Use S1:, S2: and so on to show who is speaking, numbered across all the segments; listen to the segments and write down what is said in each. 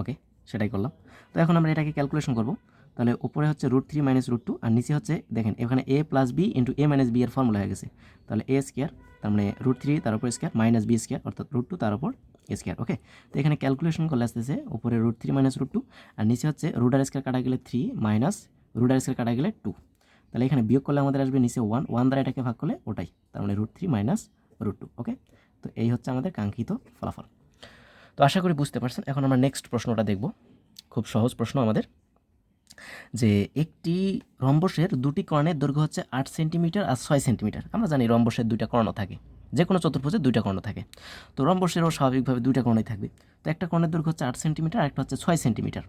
S1: ওকে সেটাই করলাম। তো এখন আমরা এটাকে ক্যালকুলেশন করব। তাহলে উপরে হচ্ছে root three minus root two আর নিচে হচ্ছে, দেখেন, এখানে A plus B into A minus B এর ফর্মুলা হয়ে গেছে। তাহলে এ স্কোয়ার তার মানে রুট থ্রি তার উপর স্কোয়ার মাইনাস বি স্কোয়ার অর্থাৎ রুট টু তার উপর স্কোয়ার ওকে তো এখানে ক্যালকুলেশন করলে আসতেছে, উপরে root three minus root two আর নিচে হচ্ছে রুটার স্কোয়ার কাটা গেলে থ্রি মাইনাস রুটার স্কোয়ার কাটা গেলে টু তাহলে এখানে বিয়োগ করলে আমাদের আসবে নিচে ওয়ান ওয়ান দ্বারা এটাকে ভাগ করলে ওটাই, তার মানে root three minus root two okay তো এই হচ্ছে আমাদের কাঙ্ক্ষিত ফলাফল। তো আশা করি বুঝতে পারছেন। এখন আমরা নেক্সট প্রশ্নটা দেখব। খুব সহজ প্রশ্ন আমাদের। যে একটি রম্বসের দুটি কর্ণের দৈর্ঘ্য হচ্ছে আট সেন্টিমিটার আর ছয় সেন্টিমিটার। আমরা জানি রম্বসের দুইটা কর্ণ থাকে। যে কোনো চতুর্ভুজের দুইটা কর্ণ থাকে। তো রম্বসেরও স্বাভাবিকভাবে দুইটা কর্ণই থাকবে। তো একটা কর্ণের দৈর্ঘ্য হচ্ছে আট সেন্টিমিটার একটা হচ্ছে ছয় সেন্টিমিটার।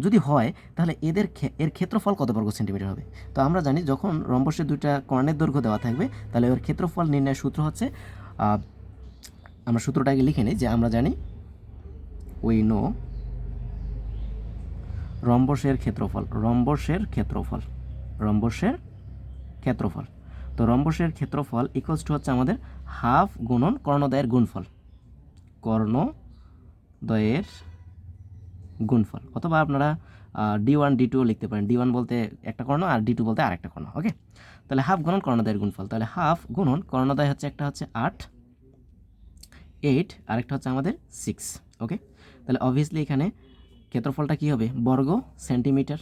S1: যদি হয়, তাহলে এদের এর ক্ষেত্রফল কত বর্গ সেন্টিমিটার হবে? তো আমরা জানি যখন রম্বসের দুইটা কর্ণের দৈর্ঘ্য দেওয়া থাকবে, তাহলে এর ক্ষেত্রফল নির্ণয়ের সূত্র হচ্ছে আমরা সূত্রটাকে লিখে নিই যে আমরা জানি উই নো রম্বসের ক্ষেত্রফল রম্বসের ক্ষেত্রফল রম্বসের ক্ষেত্রফল। তো রম্বসের ক্ষেত্রফল ইকুয়ালস টু হচ্ছে আমাদের হাফ গুণন কর্ণদয়ের গুণফল। কর্ণদয়ের গুণফল। অথবা আপনারা ডি ওয়ান ডি টুও লিখতে পারেন। ডি ওয়ান বলতে একটা কর্ণ আর ডি টু বলতে আরেকটা কর্ণ ওকে তাহলে হাফ গুণন কর্ণদয়ের গুণফল। তাহলে হাফ গুণন কর্ণদয় হচ্ছে একটা হচ্ছে আট এইট আরেকটা হচ্ছে আমাদের সিক্স ওকে তাহলে অবভিয়াসলি এখানে ক্ষেত্রফলটা কী হবে? বর্গ সেন্টিমিটার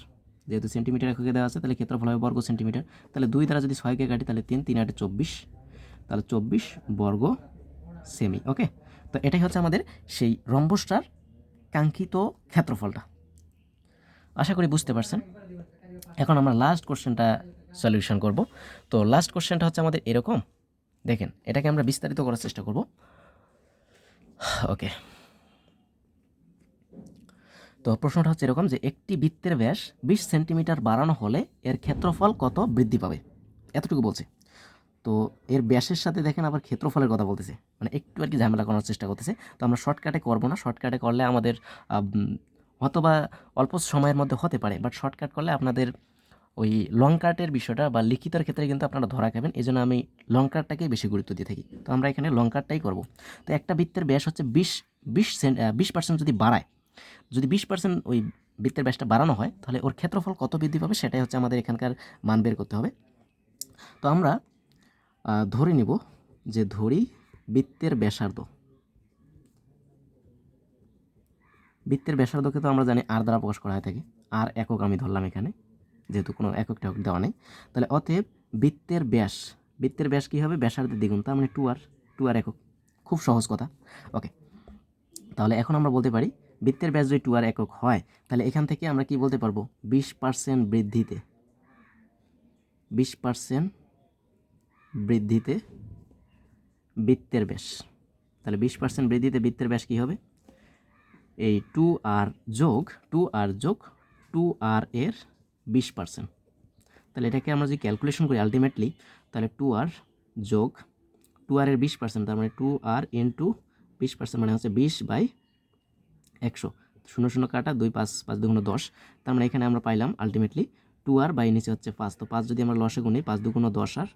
S1: যেহেতু সেন্টিমিটার এককে দেওয়া আছে, তাহলে ক্ষেত্রফল হবে বর্গ সেন্টিমিটার তাহলে দুই দ্বারা যদি ছয়কে কাটি, তাহলে তিন তিন আটে চব্বিশ। তাহলে চব্বিশ বর্গ সেমি ওকে তো এটাই হচ্ছে আমাদের সেই রম্বসটার কাঙ্ক্ষিত ক্ষেত্রফলটা। আশা করি বুঝতে পারছেন। এখন আমরা লাস্ট কোশ্চেনটা সলিউশন করব। তো লাস্ট কোশ্চেনটা হচ্ছে আমাদের এরকম। দেখেন, এটাকে আমরা বিস্তারিত করার চেষ্টা করব। ওকে তো প্রশ্নটা হচ্ছে এরকম যে একটি বৃত্তের ব্যাস বিশ সেন্টিমিটার বাড়ানো হলে এর ক্ষেত্রফল কত বৃদ্ধি পাবে? এতটুকু বলছে। তো এর ব্যাসের সাথে দেখেন আবার ক্ষেত্রফলের কথা বলতেছে। মানে একটু আর কি ঝামেলা করার চেষ্টা করতেছে। তো আমরা শর্টকাটে করব না। শর্টকাটে করলে আমাদের হয়তো বা অল্প সময়ের মধ্যে হতে পারে। বাট শর্টকাট করলে আপনাদের ওই লং কাটের বিষয়টা বা লিখিতের ক্ষেত্রে কিন্তু আপনারা ধরা খাবেন। এই জন্য আমি লং কাটটাকেই বেশি গুরুত্ব দিয়ে থাকি। তো আমরা এখানে লং কাটটাই করব। তো একটা বৃত্তের ব্যাস হচ্ছে বিশ বিশ সেন্ট বিশ পার্সেন্ট যদি বাড়ায় যদি বিশ পার্সেন্ট ওই বৃত্তের ব্যাসটা বাড়ানো হয়, তাহলে ওর ক্ষেত্রফল কত বৃদ্ধি পাবে সেটাই হচ্ছে আমাদের এখানকার মান বের করতে হবে। তো আমরা ধরে নিব যে ধরি বৃত্তের ব্যাসার্ধ। বৃত্তের ব্যাসার্ধকে তো আমরা জানি আর দ্বারা প্রকাশ করা হয়ে থাকে। আর একক আমি ধরলাম এখানে, যেহেতু কোনো একক টেকক দেওয়া নেই। তাহলে অতএব বৃত্তের ব্যাস বৃত্তের ব্যাস কী হবে? ব্যাসার্ধের দ্বিগুণ, তার মানে টু আর টু আর একক। খুব সহজ কথা। ওকে তাহলে এখন আমরা বলতে পারি বৃত্তের ব্যাস যদি টু আর একক হয়, তাহলে এখান থেকে আমরা কি বলতে পারব? বিশ পার্সেন্ট বৃদ্ধিতে। বিশ পার্সেন্ট বৃদ্ধিতে বৃত্তের ব্যাস। তাহলে বিশ পার্সেন্ট বৃদ্ধিতে বৃত্তের ব্যাস কী হবে? এই টু আর যোগ টু আর যোগ টু আর এর বিশ পার্সেন্ট তাহলে এটাকে আমরা যদি ক্যালকুলেশন করি আলটিমেটলি তাহলে টু আর যোগ টু আর এর বিশ পার্সেন্ট তার মানে টু আর ইন্টু বিশ পার্সেন্ট মানে হচ্ছে বিশ বাই একশো। শূন্য শূন্য কাটা, দুই পাঁচ পাঁচ দুগুণ দশ। তার মানে এখানে আমরা পাইলাম আলটিমেটলি টু আর বাই নিচে হচ্ছে পাঁচ। তো পাঁচ যদি আমরা লসে গুনি, পাঁচ দুগুণ দশ আর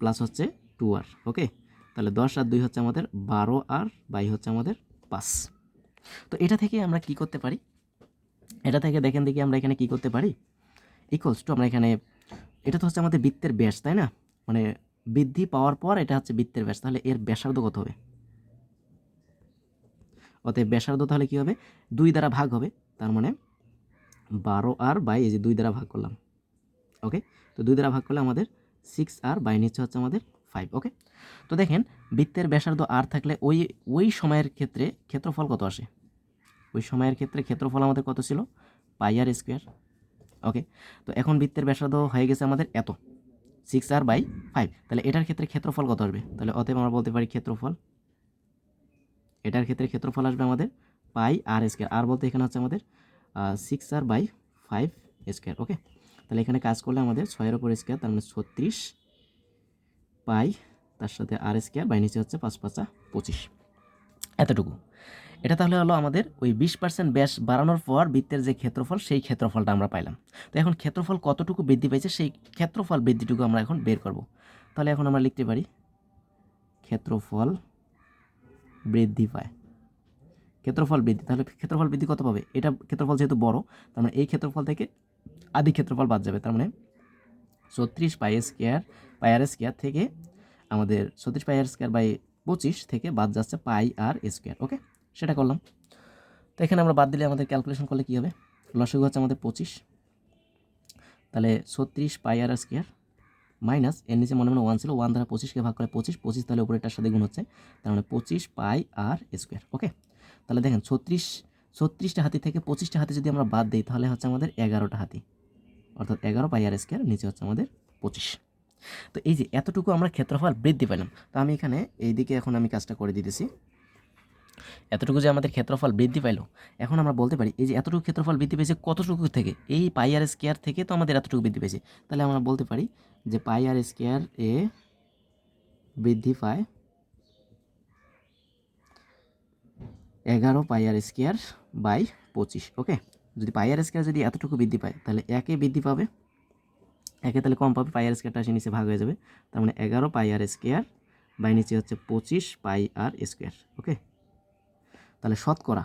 S1: প্লাস হচ্ছে টু আর ওকে তাহলে দশ আর দুই হচ্ছে আমাদের বারো আর বাই হচ্ছে আমাদের পাঁচ। তো এটা থেকে আমরা কি করতে পারি? এটা থেকে দেখেন দেখি আমরা এখানে কি করতে পারি? ইকুয়ালস টু আমরা এখানে, এটা তো হচ্ছে আমাদের বৃত্তের ব্যাস, তাই না? মানে বৃদ্ধি পাওয়ার পর এটা হচ্ছে বৃত্তের ব্যাস, তাহলে এর ব্যাসার্ধ কত হবে? অতএব ব্যাসার্ধ তাহলে কী হবে? দুই দ্বারা ভাগ হবে। তার মানে বারো আর বাই, এই যে দুই দ্বারা ভাগ করলাম। ওকে তো দুই দ্বারা ভাগ করলে আমাদের সিক্স আর বাই নিচ্ছে হচ্ছে আমাদের ফাইভ ওকে তো দেখেন, বৃত্তের ব্যাসার্ধ আর থাকলে ওই ওই সময়ের ক্ষেত্রে ক্ষেত্রফল কত আসে? ওই সময়ের ক্ষেত্রে ক্ষেত্রফল আমাদের কত ছিল? পাই আর স্কোয়ার ওকে তো এখন বৃত্তের ব্যাসার্ধ হয়ে গেছে আমাদের এত সিক্স আর বাই ফাইভ তাহলে এটার ক্ষেত্রে ক্ষেত্রফল কত আসবে? তাহলে অতএব আমরা বলতে পারি ক্ষেত্রফল এটার ক্ষেত্রে ক্ষেত্রফল আসবে আমাদের পাই আর স্কোয়ার। আর বলতে এখানে হচ্ছে আমাদের six R by five square okay তাহলে এখানে কাজ করলে আমাদের ছয়ের ওপর স্কোয়ার তার মানে ছত্রিশ পাই, তার সাথে আর স্কোয়ার বাই নিচে হচ্ছে পাঁচ পাঁচা পঁচিশ। এতটুকু। এটা তাহলে হলো আমাদের ওই বিশ পার্সেন্ট ব্যাস বাড়ানোর পর বৃত্তের যে ক্ষেত্রফল, সেই ক্ষেত্রফলটা আমরা পাইলাম। তো এখন ক্ষেত্রফল কতটুকু বৃদ্ধি পেয়েছে, সেই ক্ষেত্রফল বৃদ্ধিটুকু আমরা এখন বের করব। তাহলে এখন আমরা লিখতে পারি, ক্ষেত্রফল বৃদ্ধি পায়। ক্ষেত্রফল বৃদ্ধি, তাহলে ক্ষেত্রফল বৃদ্ধি কত পাবে? এটা ক্ষেত্রফল যেহেতু বড়, তার মানে এই ক্ষেত্রফল থেকে আদি ক্ষেত্রফল বাদ যাবে, তার মানে ছত্রিশ পাই স্কোয়ার পাই আর স্কোয়ার থেকে আমাদের ছত্রিশ পাই আর স্কোয়ার বাই পঁচিশ থেকে বাদ যাচ্ছে পাই আর স্কোয়ার ওকে সেটা করলাম। তো এখানে আমরা বাদ দিলে আমাদের ক্যালকুলেশন করলে কী হবে? লসগু হচ্ছে আমাদের পঁচিশ। তাহলে ছত্রিশ পাই আর স্কোয়ার মাইনাস এর নিচে মনে মনে ওয়ান ছিল ওয়ান দ্বারা পঁচিশকে ভাগ করে পঁচিশ পঁচিশ তাহলে উপরেটার সাথে গুণ হচ্ছে। তার মানে পঁচিশ পাই আর স্কোয়ার ওকে তাহলে দেখেন ছত্রিশ, ছত্রিশটা হাতি থেকে পঁচিশটা হাতি যদি আমরা বাদ দিই, তাহলে হচ্ছে আমাদের এগারোটা হাতি। অর্থাৎ এগারো পাই আর স্কোয়ার নিচে হচ্ছে আমাদের পঁচিশ। তো এই যে এতটুকু আমরা ক্ষেত্রফল বৃদ্ধি পেলাম। তো আমি এখানে এই দিকে এখন আমি কাজটা করে দিতেছি। এতটুকু যে আমাদের ক্ষেত্রফল বৃদ্ধি পাইলো, এখন আমরা বলতে পারি, এই যে এতটুকু ক্ষেত্রফল বৃদ্ধি পেয়েছে কতটুকু থেকে? এই পাই আর স্কোয়ার থেকে তো আমাদের এতটুকু বৃদ্ধি পেয়েছে। তাহলে আমরা বলতে পারি যে পাই আর স্কোয়ার এ বৃদ্ধি পায় এগারো পাই আর স্কোয়ার বাই পঁচিশ, ওকে? যদি পাই আর স্কোয়ার যদি এতটুকু বৃদ্ধি পায়, তাহলে একে বৃদ্ধি পাবে। একে তাহলে কম পাবে, পাই আর স্কোয়ারটা আসে নিচে ভাগ হয়ে যাবে। তার মানে এগারো পাই আর স্কোয়ার বাই নিচে হচ্ছে পঁচিশ পাই আর স্কোয়ার, ওকে? তাহলে শতকরা,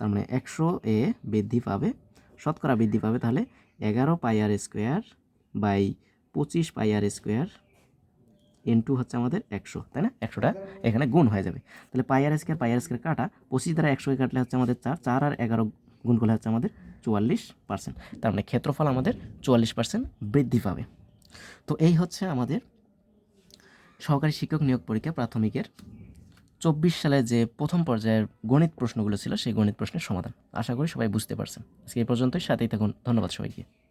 S1: তার মানে একশো এ বৃদ্ধি পাবে। শতকরা বৃদ্ধি পাবে, তাহলে এগারো পাই আর স্কোয়ার বাই পঁচিশ পাই আর স্কোয়ার ইন্টু হচ্ছে আমাদের একশো, তাই না? একশোটা এখানে গুণ হয়ে যাবে। তাহলে পাই আর স্কোয়ার, পাই আর স্কোয়ার কাটা, পঁচিশ দ্বারা একশো কাটলে হচ্ছে আমাদের চার চার আর এগারো গুণ করলে হচ্ছে আমাদের চুয়াল্লিশ পার্সেন্ট তার মানে ক্ষেত্রফল আমাদের চুয়াল্লিশ পার্সেন্ট বৃদ্ধি পাবে। তো এই হচ্ছে আমাদের সহকারী শিক্ষক নিয়োগ পরীক্ষা প্রাথমিকের। চব্বিশ সালে যে প্রথম পর্যায়ের গণিত প্রশ্নগুলো ছিল, সেই গণিত প্রশ্নের সমাধান। আশা করি সবাই বুঝতে পারছেন। আজকে এই পর্যন্তই। সাথেই থাকুন। ধন্যবাদ সবাইকে।